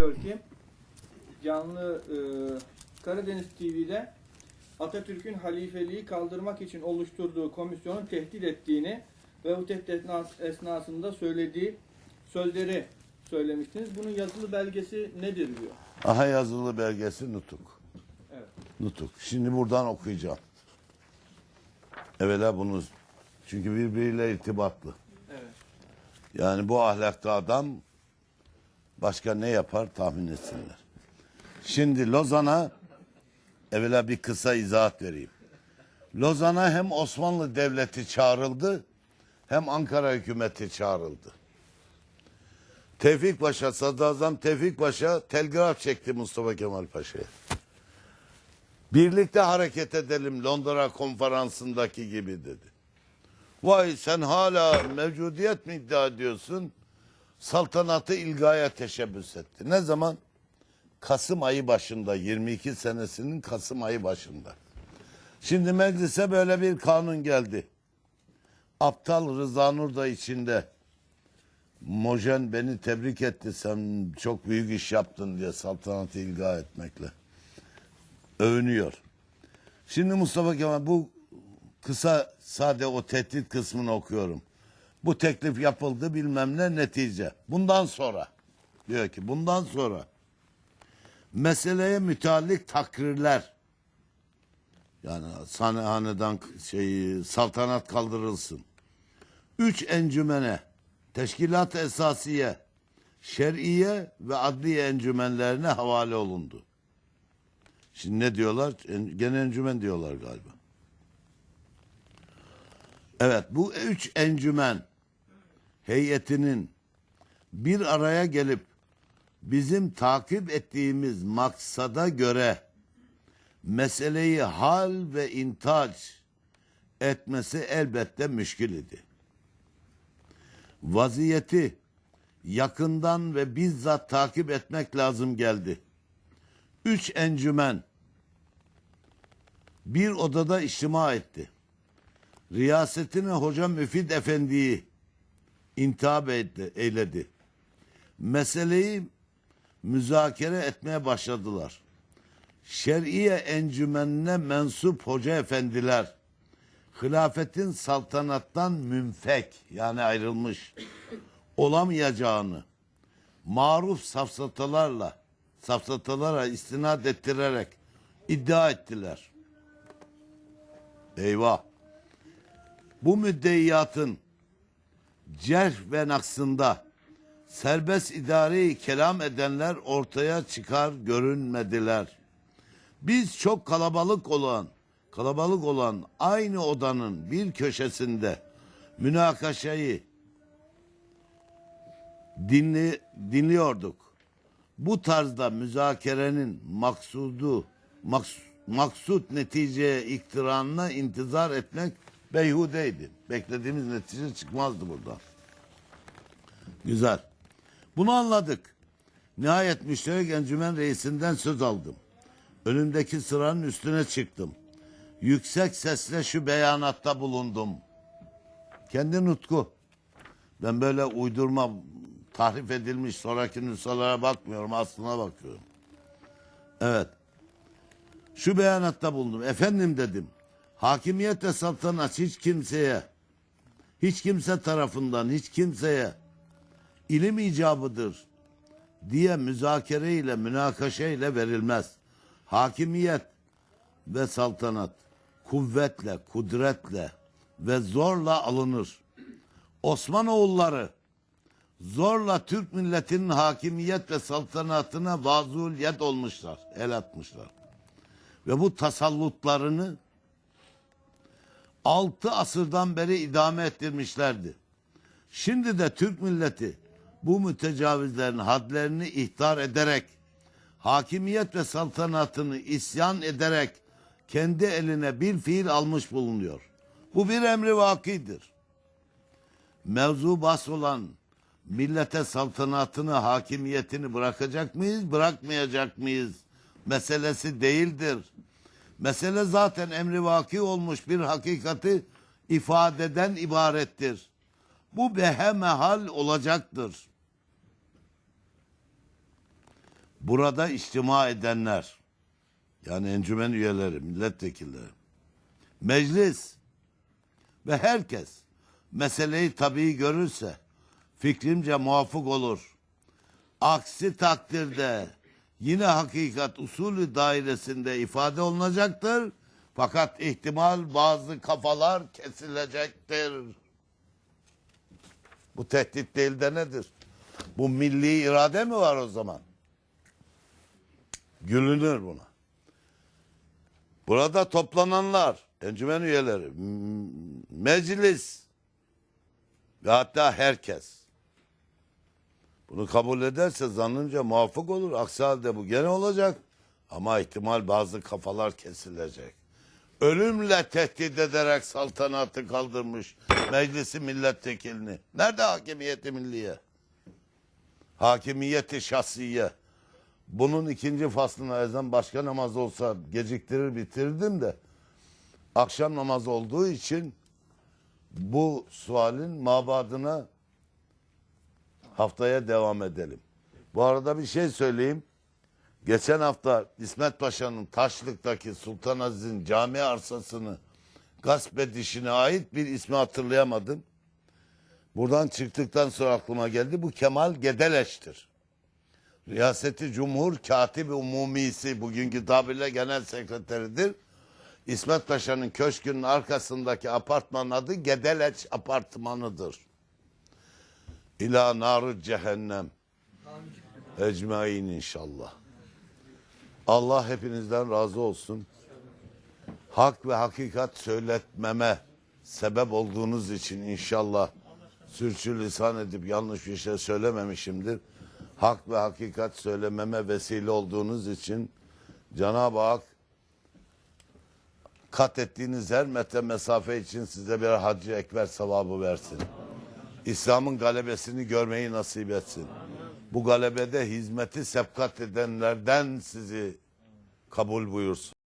diyor ki canlı e, Karadeniz TV'de Atatürk'ün halifeliği kaldırmak için oluşturduğu komisyonun tehdit ettiğini ve bu tehdit esnas- esnasında söylediği sözleri söylemiştiniz. Bunun yazılı belgesi nedir diyor. Aha yazılı belgesi Nutuk. Evet. Nutuk. Şimdi buradan okuyacağım. Evvela bunu çünkü birbiriyle irtibatlı. Evet. Yani bu ahlakta adam başka ne yapar tahmin etsinler. Şimdi Lozan'a evvela bir kısa izahat vereyim. Lozan'a hem Osmanlı Devleti çağrıldı hem Ankara hükümeti çağrıldı. Tevfik Paşa, Sadrazam Tevfik Paşa telgraf çekti Mustafa Kemal Paşa'ya. Birlikte hareket edelim Londra konferansındaki gibi dedi. Vay sen hala mevcudiyet mi iddia ediyorsun? Saltanatı ilgaya teşebbüs etti. Ne zaman? Kasım ayı başında, 22 senesinin Kasım ayı başında. Şimdi meclise böyle bir kanun geldi. Aptal Rıza Nur da içinde. Mojen beni tebrik etti sen çok büyük iş yaptın diye saltanatı ilga etmekle. Övünüyor. Şimdi Mustafa Kemal bu kısa sade o tehdit kısmını okuyorum. Bu teklif yapıldı bilmem ne netice. Bundan sonra diyor ki bundan sonra meseleye müteallik takrirler yani hanedan şey saltanat kaldırılsın. Üç encümene teşkilat esasiye şer'iye ve adli encümenlerine havale olundu. Şimdi ne diyorlar? En- Gene encümen diyorlar galiba. Evet bu üç encümen heyetinin bir araya gelip bizim takip ettiğimiz maksada göre meseleyi hal ve intaç etmesi elbette müşkil idi. Vaziyeti yakından ve bizzat takip etmek lazım geldi. Üç encümen bir odada içtima etti riyasetine Hoca Müfid Efendi'yi intihap eyledi. Meseleyi müzakere etmeye başladılar. Şer'iye encümenine mensup hoca efendiler hilafetin saltanattan münfek yani ayrılmış olamayacağını maruf safsatalarla safsatalara istinad ettirerek iddia ettiler. Eyvah! bu müddeyatın cerh ve naksında serbest idareyi kelam edenler ortaya çıkar görünmediler. Biz çok kalabalık olan, kalabalık olan aynı odanın bir köşesinde münakaşayı dinli, dinliyorduk. Bu tarzda müzakerenin maksudu, maks, maksut neticeye iktiranına intizar etmek beyhudeydi. Beklediğimiz netice çıkmazdı buradan. Güzel. Bunu anladık. Nihayet müşterek encümen reisinden söz aldım. Önümdeki sıranın üstüne çıktım. Yüksek sesle şu beyanatta bulundum. Kendi nutku. Ben böyle uydurma, tahrif edilmiş sonraki nüshalara bakmıyorum, aslına bakıyorum. Evet. Şu beyanatta bulundum. Efendim dedim. Hakimiyet ve saltanat hiç kimseye, hiç kimse tarafından hiç kimseye ilim icabıdır diye müzakere ile münakaşa ile verilmez. Hakimiyet ve saltanat kuvvetle, kudretle ve zorla alınır. Osmanoğulları zorla Türk milletinin hakimiyet ve saltanatına vazuliyet olmuşlar, el atmışlar. Ve bu tasallutlarını altı asırdan beri idame ettirmişlerdi. Şimdi de Türk milleti bu mütecavizlerin hadlerini ihtar ederek, hakimiyet ve saltanatını isyan ederek kendi eline bir fiil almış bulunuyor. Bu bir emri vakidir. Mevzu bahs olan millete saltanatını, hakimiyetini bırakacak mıyız, bırakmayacak mıyız meselesi değildir. Mesele zaten emri vaki olmuş bir hakikati ifadeden ibarettir. Bu behemehal olacaktır. burada içtima edenler, yani encümen üyeleri, milletvekilleri, meclis ve herkes meseleyi tabii görürse fikrimce muafık olur. Aksi takdirde yine hakikat usulü dairesinde ifade olunacaktır. Fakat ihtimal bazı kafalar kesilecektir. Bu tehdit değil de nedir? Bu milli irade mi var o zaman? Gülünür buna. Burada toplananlar, encümen üyeleri, meclis ve hatta herkes bunu kabul ederse zannınca muvaffak olur. Aksi halde bu gene olacak. Ama ihtimal bazı kafalar kesilecek. Ölümle tehdit ederek saltanatı kaldırmış meclisi milletvekilini. Nerede hakimiyeti milliye? Hakimiyeti şahsiye. Bunun ikinci faslına ezan başka namaz olsa geciktirir bitirdim de akşam namazı olduğu için bu sualin mabadına haftaya devam edelim. Bu arada bir şey söyleyeyim. Geçen hafta İsmet Paşa'nın Taşlık'taki Sultan Aziz'in cami arsasını gasp edişine ait bir ismi hatırlayamadım. Buradan çıktıktan sonra aklıma geldi. Bu Kemal Gedeleş'tir. Riyaseti Cumhur Katibi Umumisi bugünkü tabirle genel sekreteridir. İsmet Paşa'nın köşkünün arkasındaki apartmanın adı Gedeleç Apartmanı'dır. İlâ narı cehennem. Ecmain inşallah. Allah hepinizden razı olsun. Hak ve hakikat söyletmeme sebep olduğunuz için inşallah sürçülisan edip yanlış bir şey söylememişimdir. Hak ve hakikat söylememe vesile olduğunuz için Cenab-ı Hak kat ettiğiniz her metre mesafe için size bir hacı ekber sevabı versin. İslam'ın galebesini görmeyi nasip etsin. Bu galebede hizmeti sepkat edenlerden sizi kabul buyursun.